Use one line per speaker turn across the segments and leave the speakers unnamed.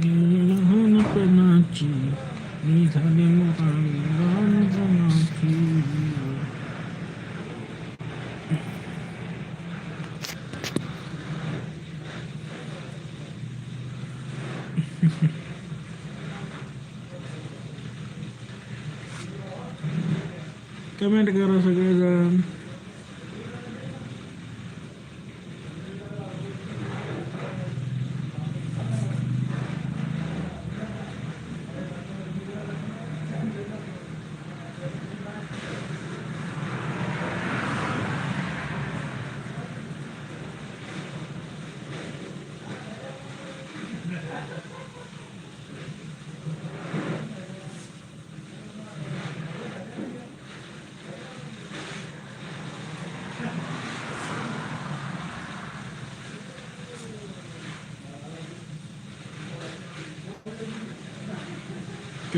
लहानपणाची मी झाले लहानपणाची कमेंट करा सगळेजण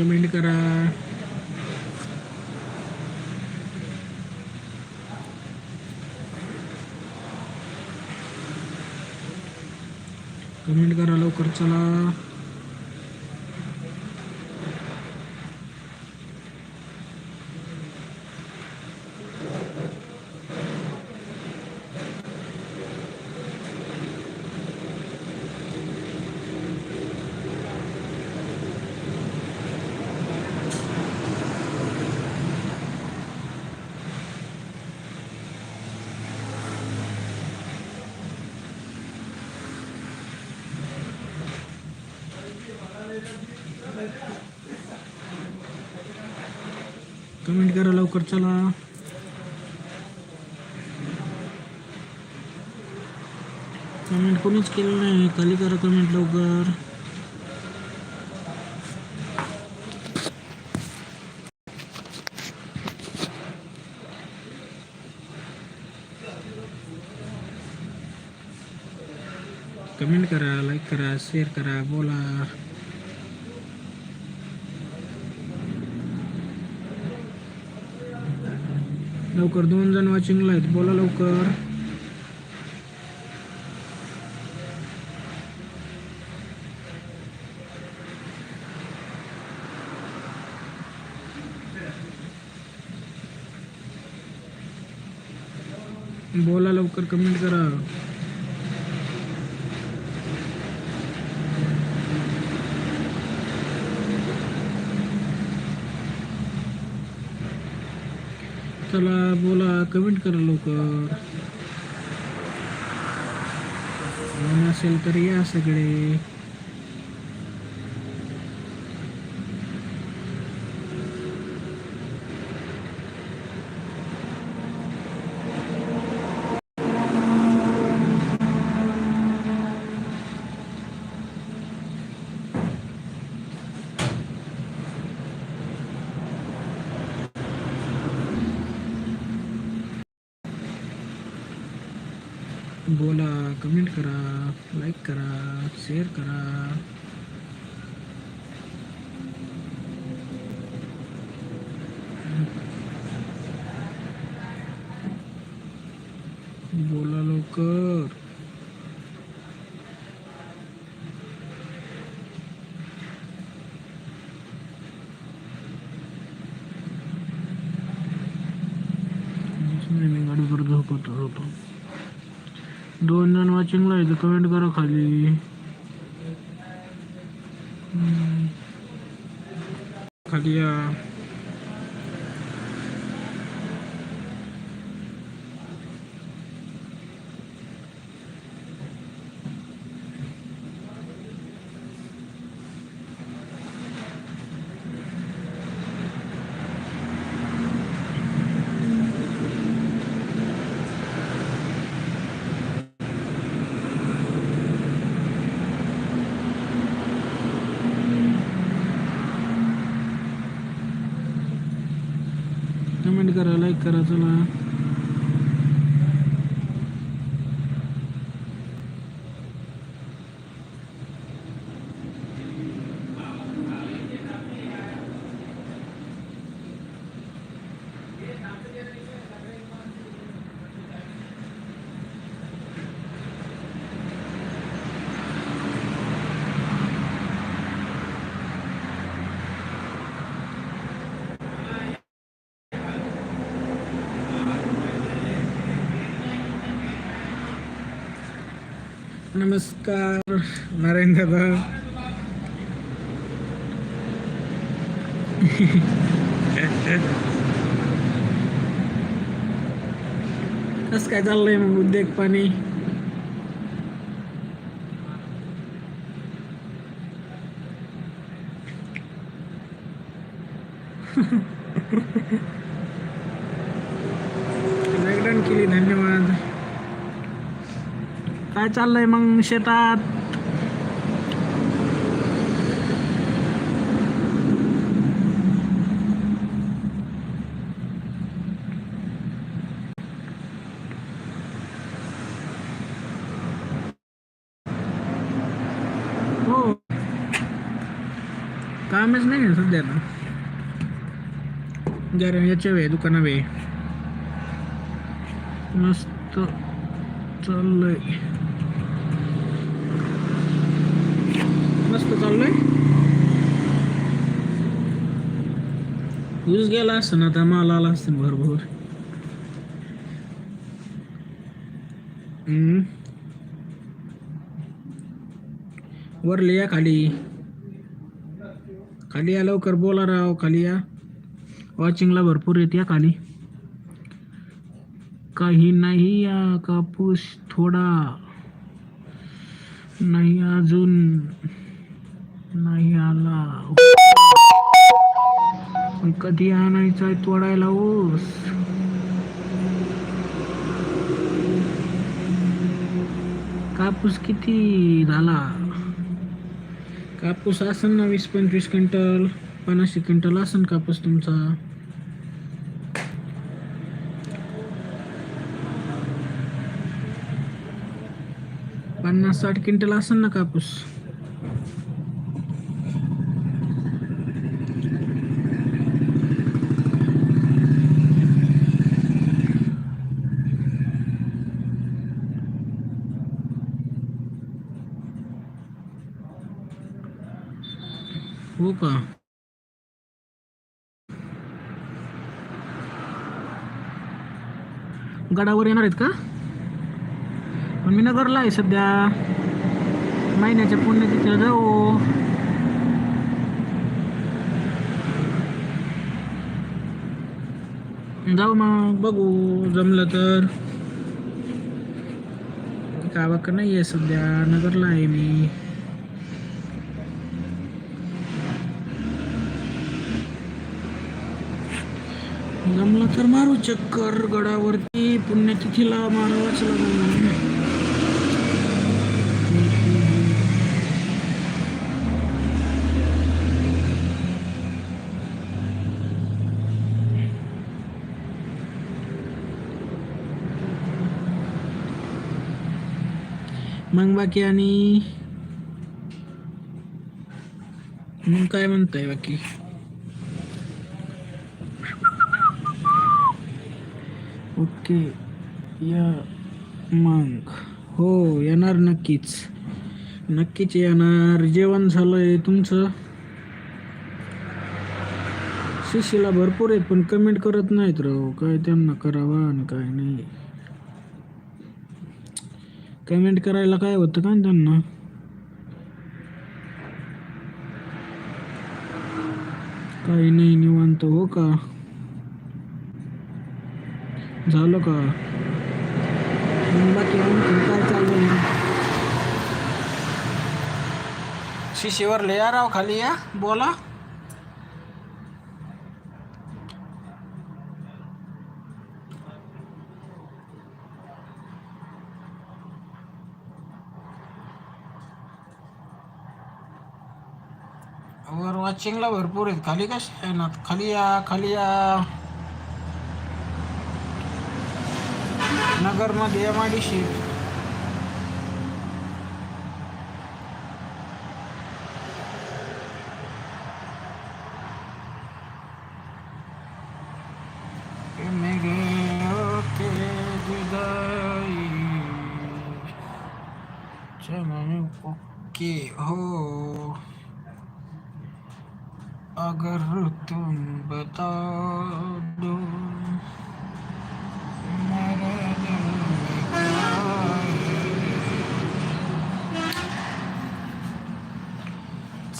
कमेंट करा. कमेंट करा लवकर चला. कमेंट करा लवकर चला. कमेंट कोणीच केलं नाही खाली करा कमेंट लवकर. कमेंट करा लाईक करा शेअर करा बोला. लवकर. दोन जण वॉचिंगला आहेत. बोला लवकर. बोला लवकर कमेंट करा. चला बोला कमेंट करा लवकर. असेल तर या सगळे बोला कमेंट करा लाईक करा शेअर करा बोला लवकर मी गाडीवर झोपत होतो दोन येतं कमेंट करा खाली. खाली या. करायचं ना नमस्कार नारायण दादा कस काय चाललंय मग उद्योग पाणी लाईक केली धन्यवाद काय चाललंय मग शेतात? हो. कामच नाही आहे सध्या ना गॅरे याच्या वे दुकाना वे मस्त चाललंय. मस्त चाललोय? ऊस गेला असतं ना आता माल आला असतं भरपूर वरले या खाली. खाली या लवकर बोला राव खाली या. वॉचिंगला भरपूर येते या खाली. काही नाही या कापूस थोडा. नाही अजून. नाही आला. पण कधी आणायचा आहे तोडायला ऊस? कापूस किती झाला? कापूस असेल ना वीस पंचवीस क्विंटल पन्नास क्विंटल असेल कापूस तुमचा? पन्नास साठ क्विंटल असेल ना कापूस? हो का गडावर येणार आहेत का? पण मी नगरला आहे सध्या. महिन्याच्या पुण्यतिथीला जाऊ. जाऊ मग बघू. जमलं तर. गावाकडं नाही आहे सध्या. नगरला आहे मी. जमलं तर मारू चक्कर गडावरती. पुण्यतिथीला मारावाच लागणार मग बाकी आणि? मग काय म्हणताय बाकी? ओके. या मग. हो येणार नक्कीच. नक्कीच येणार. जेवण झालंय तुमचं? शिशीला भरपूर आहे पण कमेंट करत नाहीत राव. काय त्यांना करावा आणि काय नाही. कमेंट करायला काय होतं का त्यांना? काही नाही निवांत हो का? झालं का? काय चाललंय शिशीवर या राव खाली या बोला. वर वॉचिंगला भरपूर आहेत. खाली कसे आहे ना खाली या खाली या. नगरमध्ये M I D C okay हो। अगर तुम बता दो मेरे दिल में क्या है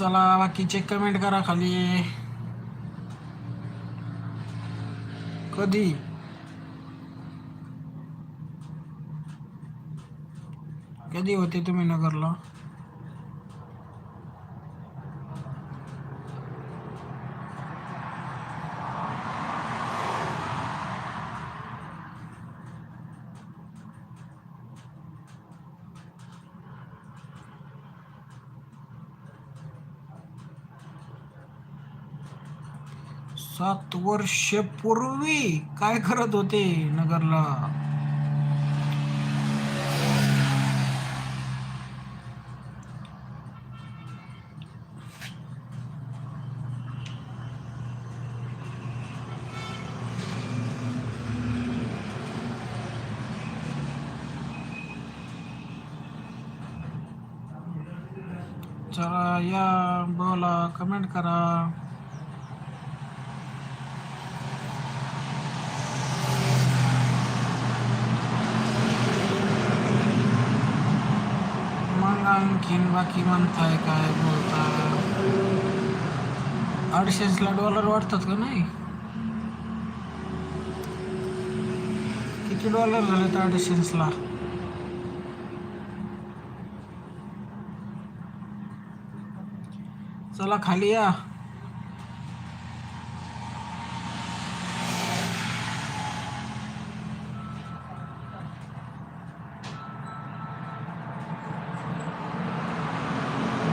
चला बाकीचे कमेंट करा खाली. कधी? कधी होते तुम्ही नगरला? सात वर्ष पूर्वी काय करत होते नगरला? चला या बोला कमेंट करा मग आणखीन बाकी म्हणताय काय बोलता अडीचशेला डॉलर वाटतात का नाही? किती डॉलर झाले तर अडीचशेला चला खाली या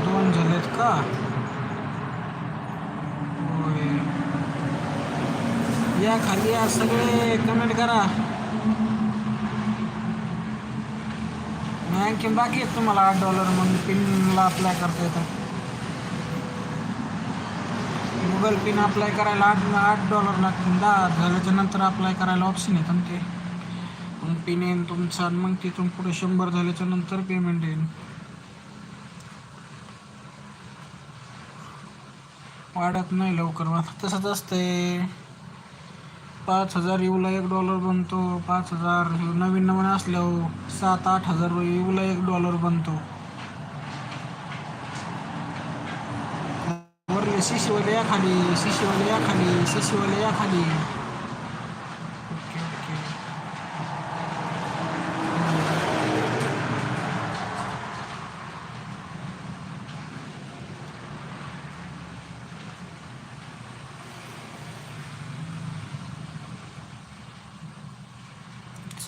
दोन झालेत का होय या खाली या सगळे कमेंट करा आणखीन बाकी आहेत तुम्हाला आठ डॉलर म्हणून पिनला अप्लाय करता येतं. गुगल पिन अप्लाय करायला आठ आठ डॉलर लागतील. दहा झाल्याच्यानंतर अप्लाय करायला ऑप्शन येतं ना ते मग पिन येईन तुमचा आणि मग तिथून पुढे शंभर झाल्याच्यानंतर पेमेंट येईल वाढत नाही लवकर. मग तसंच असतंय. पाच हजार येऊला एक डॉलर बनतो. पाच हजार नवीन नवीन असल्यावर सात आठ हजार येऊला एक डॉलर बनतो. वरले शिशीवाले या खाली शिशीवाले या खाली शिशीवाले या खाली ओके ओके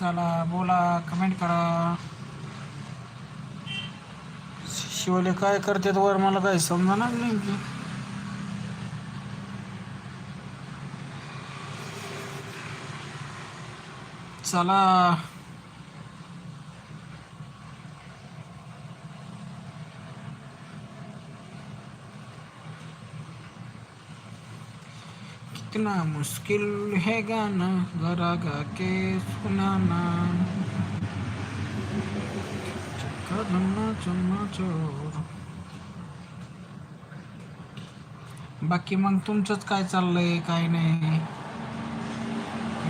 चला बोला कमेंट करा. शिवले काय करतात वर मला काही समजणार नाही की चला. इतना मुश्किल है गाना जरा गा के सुनाना। चक्का चम्मा चोर बाकी मग तुमचंच काय चाललंय काय नाही?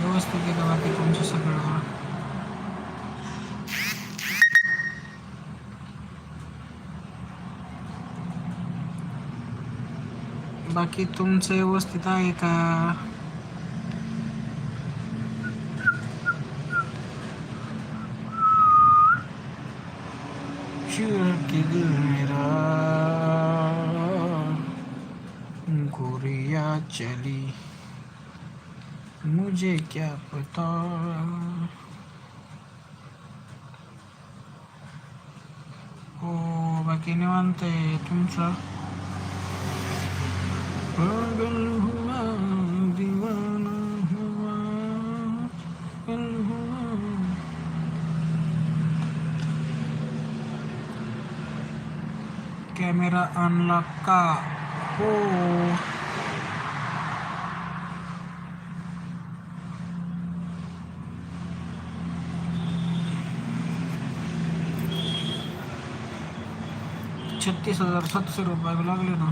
व्यवस्थित आहे का बाकी तुमचं सगळं? बाकी तुमचं व्यवस्थित आहे का? चूर के दिल मेरा गोरिया चली। मुझे क्या पता? हो बाकी निवांत आहे तुमचं? कॅमेरा आणला का हो। छत्तीस हज़ार सातशे रुपये लागले ना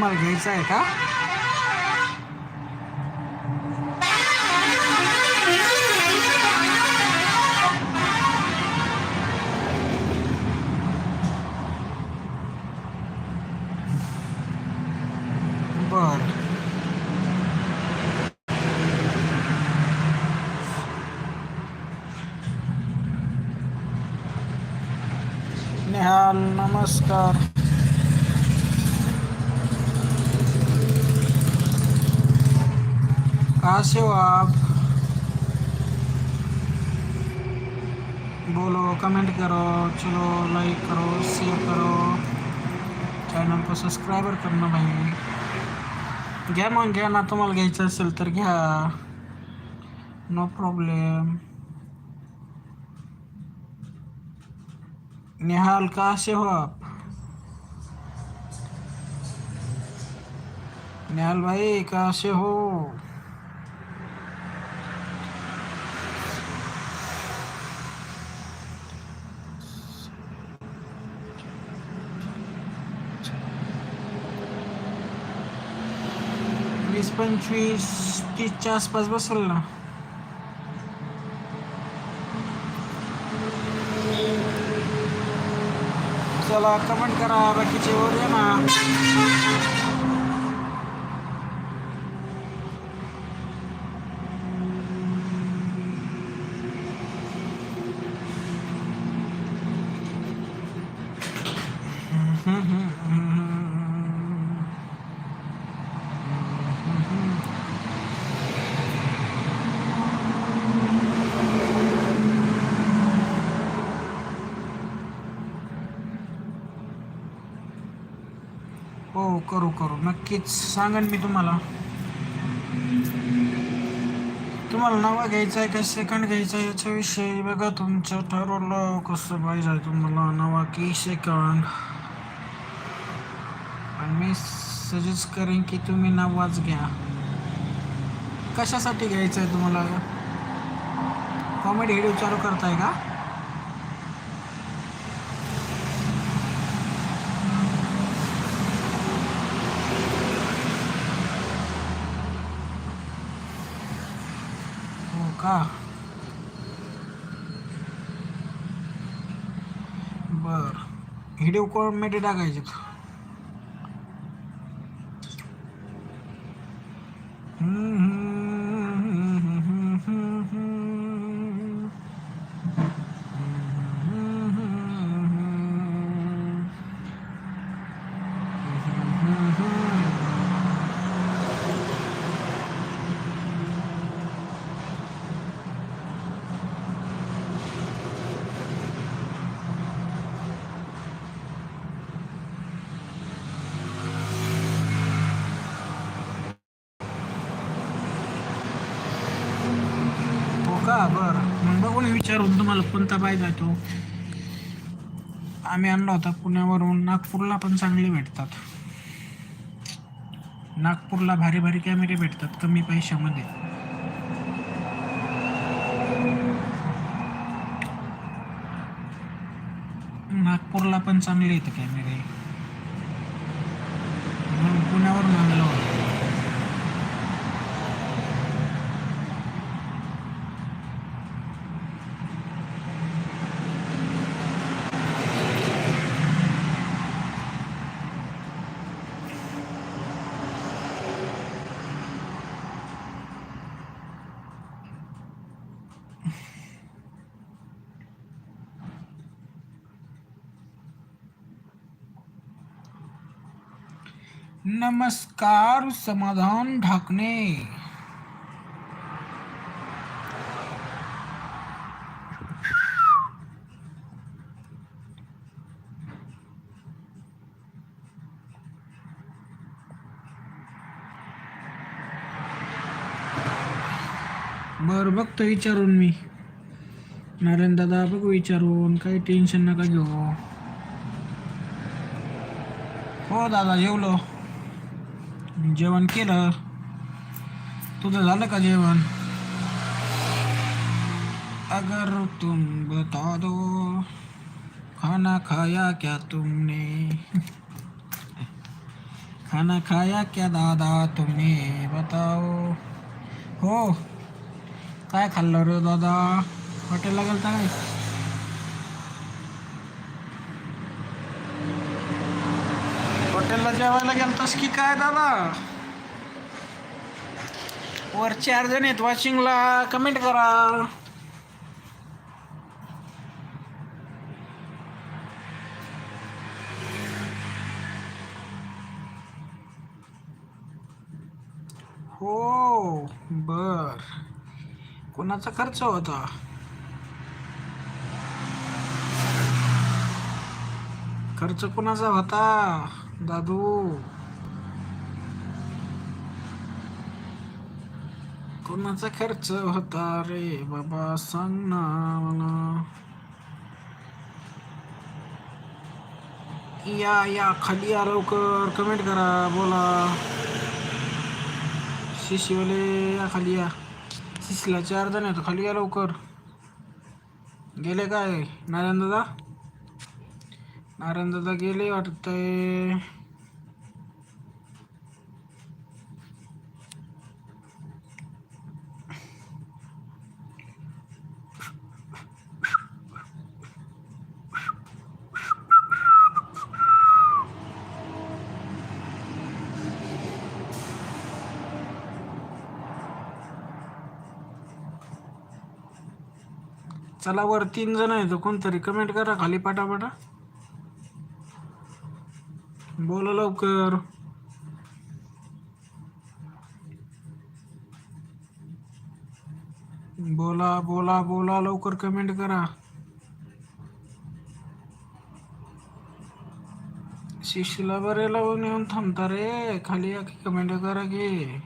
तुम्हाला घ्यायचं नमस्कार। कहाँ से हो आप बोलो कमेंट करो चलो लाइक करो शेयर करो. चॅनल को सबस्क्राईबर करना भाई. घ्या मग घ्या ना तुम्हाला घ्यायचं असेल तर घ्या. नो प्रॉब्लेम निहाल कहाँ से हो आप निहाल भाई कहाँ से हो वीस पंचवीस तीसच्या आसपास बसेल ना. चला कमेंट करा बाकीचे वर या ना. हो करू करू. नक्कीच. सांगेन मी तुम्हाला. तुम्हाला नवा घ्यायचा आहे का? सेकंड घ्यायचा आहे याच्याविषयी बघा तुमचं ठरवलं कसं पाहिजे तुम्हाला. नवा की सेकंड आणि मी सजेस्ट करेन की तुम्ही नवाच घ्या. कशासाठी घ्यायचं आहे तुम्हाला? कॉमेडी व्हिडिओ चालू करताय का? का? बर. व्हिडिओ कॉमेडी टाकायचे हो का बरं मग विचारून तुम्हाला कोणता पाहिजे तो आम्ही आणला होता पुण्यावरून. नागपूरला पण चांगले भेटतात. नागपूरला भारी भारी कॅमेरे भेटतात कमी पैशामध्ये. नागपूरला पण चांगले येतं कॅमेरे. पुण्यावर पुण्यावरून आणलं होतं नमस्कार समाधान ढाकणे बर बघतो विचारून मी. नारायण दादा बघ विचारून. काही टेन्शन नका घेऊ. हो दादा जेवलो. जेवण केलं. तुझं का जेवण? अगर तुम बता दो, खाना खाया क्या तुमने? खाना खाया क्या दादा तुमने, बताओ। हो, काय खाल्लं रे दादा? हॉटेलला गेलता काय? हॉटेलला जेवायला गेलतास की काय दादा? वर चार जण आहेत वॉशिंगला कमेंट करा. हो बर. कोणाचा खर्च होता? खर्च कोणाचा होता? दादू कोणाचा खर्च होता रे बाबा सांग ना मला या या खाली या लवकर कमेंट करा बोला शिशीवाले या खाली या शिशीला चार जण आहेत खाली या लवकर गेले काय नारायण दादा नारायण दादा गेले वाटतंय. चला वर तीन जण आहेत. कोणतरी कमेंट करा खाली पाटापाटा. बोला लवकर. बोला बोला बोला लवकर कमेंट करा. शिशीला बरे लावून येऊन थांबता रे. खाली कमेंट करा की.